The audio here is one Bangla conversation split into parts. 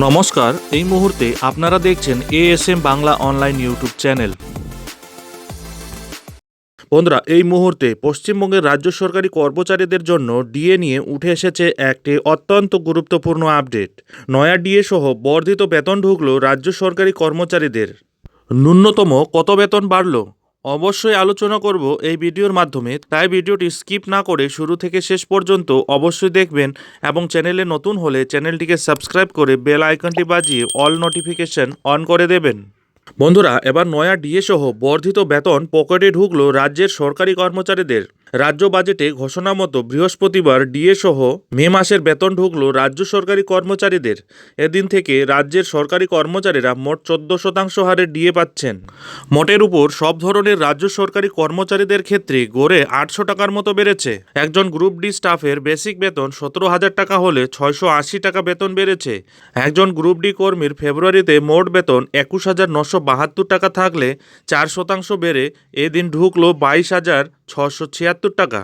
নমস্কার, এই মুহূর্তে আপনারা দেখছেন ASM Bangla online YouTube channel বন্ধুরা, এই মুহূর্তে পশ্চিমবঙ্গের রাজ্য সরকারি কর্মচারীদের জন্য ডিএ নিয়ে উঠে এসেছে একটি অত্যন্ত গুরুত্বপূর্ণ আপডেট নয়া ডিএ সহ বর্ধিত বেতন ঢুকলো রাজ্য সরকারি কর্মচারীদের। ন্যূনতম কত বেতন বাড়লো? অবশ্যই আলোচনা করব এই ভিডিওর মাধ্যমে, তাই ভিডিওটি স্কিপ না করে শুরু থেকে শেষ পর্যন্ত অবশ্যই দেখবেন এবং চ্যানেলে নতুন হলে চ্যানেলটিকে সাবস্ক্রাইব করে বেল আইকনটি বাজিয়ে অল নোটিফিকেশন অন করে দেবেন। বন্ধুরা, এবার নয়া ডিএ সহ বর্ধিত বেতন পকেটে ঢুকলো রাজ্যের সরকারি কর্মচারীদের। রাজ্য বাজেটে ঘোষণা মতো বৃহস্পতিবার ডিএ সহ মে মাসের বেতন ঢুকল রাজ্য সরকারি কর্মচারীদের। এদিন থেকে রাজ্যের সরকারি কর্মচারীরা মোট চোদ্দ শতাংশ হারে ডিএ পাচ্ছেন। মোটের উপর সব ধরনের রাজ্য সরকারি কর্মচারীদের ক্ষেত্রে গড়ে আটশো টাকার মতো বেড়েছে। একজন গ্রুপ ডি স্টাফের বেসিক বেতন সতেরো হাজার টাকা হলে ছয়শো আশি টাকা বেতন বেড়েছে। একজন গ্রুপ ডি কর্মীর ফেব্রুয়ারিতে মোট বেতন একুশ হাজার নশো বাহাত্তর টাকা থাকলে চার শতাংশ বেড়ে এদিন ঢুকলো বাইশ হাজার ছশো ছিয়াত্তর টাকা।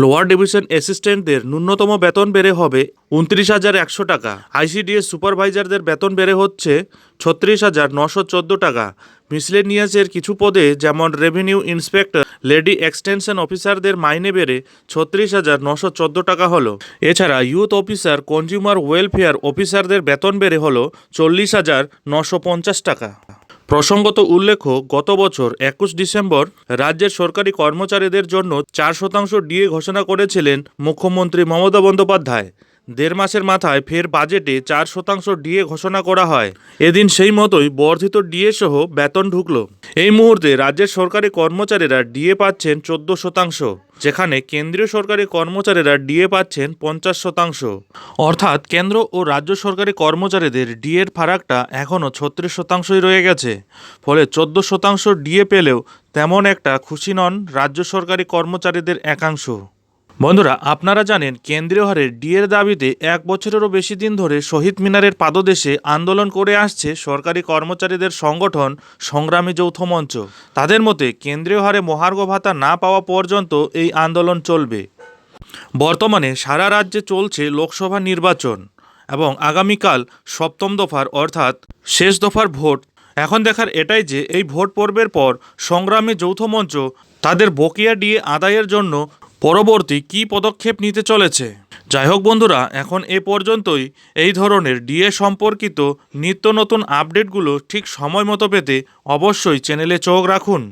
লোয়ার ডিভিশন অ্যাসিস্ট্যান্টদের ন্যূনতম বেতন বেড়ে হবে উনত্রিশ হাজার একশো টাকা। আইসিডিএস সুপারভাইজারদের বেতন বেড়ে হচ্ছে ছত্রিশ হাজার নশো চোদ্দ টাকা। মিসলেনিয়াসের কিছু পদে যেমন রেভিনিউ ইন্সপেক্টর লেডি এক্সটেনশন অফিসারদের মাইনে বেড়ে ছত্রিশ হাজার নশো চোদ্দ টাকা হলো। এছাড়া ইউথ অফিসার কনজিউমার ওয়েলফেয়ার অফিসারদের বেতন বেড়ে হলো চল্লিশ হাজার নশো পঞ্চাশ টাকা। প্রসঙ্গত উল্লেখ্য গত বছর একুশ ডিসেম্বর রাজ্যের সরকারি কর্মচারীদের জন্য চার শতাংশ ডিএ ঘোষণা করেছিলেন মুখ্যমন্ত্রী মমতা বন্দ্যোপাধ্যায়। দেড় মাসের মাথায় ফের বাজেটে চার শতাংশ ডিএ ঘোষণা করা হয়। এদিন সেই মতোই বর্ধিত ডিএ সহ বেতন ঢুকল। এই মুহূর্তে রাজ্যের সরকারি কর্মচারীরা ডিএ পাচ্ছেন চোদ্দ শতাংশ, যেখানে কেন্দ্রীয় সরকারি কর্মচারীরা ডিএ পাচ্ছেন পঞ্চাশ শতাংশ। অর্থাৎ কেন্দ্র ও রাজ্য সরকারি কর্মচারীদের ডিএর ফারাকটা এখনও ছত্রিশ শতাংশই রয়ে গেছে। ফলে চোদ্দ শতাংশ ডিএ পেলেও তেমন একটা খুশি নন রাজ্য সরকারি কর্মচারীদের একাংশ। বন্ধুরা, আপনারা জানেন কেন্দ্রীয় হারে ডিএর দাবিতে এক বছরেরও বেশি দিন ধরে শহীদ মিনারের পাদদেশে আন্দোলন করে আসছে সরকারি কর্মচারীদের সংগঠন সংগ্রামী যৌথ মঞ্চ। তাদের মতে, কেন্দ্রীয় হারে মহার্ঘ ভাতা না পাওয়া পর্যন্ত এই আন্দোলন চলবে। বর্তমানে সারা রাজ্যে চলছে লোকসভা নির্বাচন এবং আগামীকাল সপ্তম দফার অর্থাৎ শেষ দফার ভোট। এখন দেখার এটাই যে, এই ভোট পর্বের পর সংগ্রামী যৌথ মঞ্চ তাদের বকেয়া ডিএ আদায়ের জন্য পরবর্তী কি পদক্ষেপ নিতে চলেছে? যাই হোক বন্ধুরা, এখন এ পর্যন্তই। এই ধরনের ডিএ সম্পর্কিত নিত্য নতুন আপডেটগুলো ঠিক সময় মতো পেতে অবশ্যই চ্যানেলে চোখ রাখুন।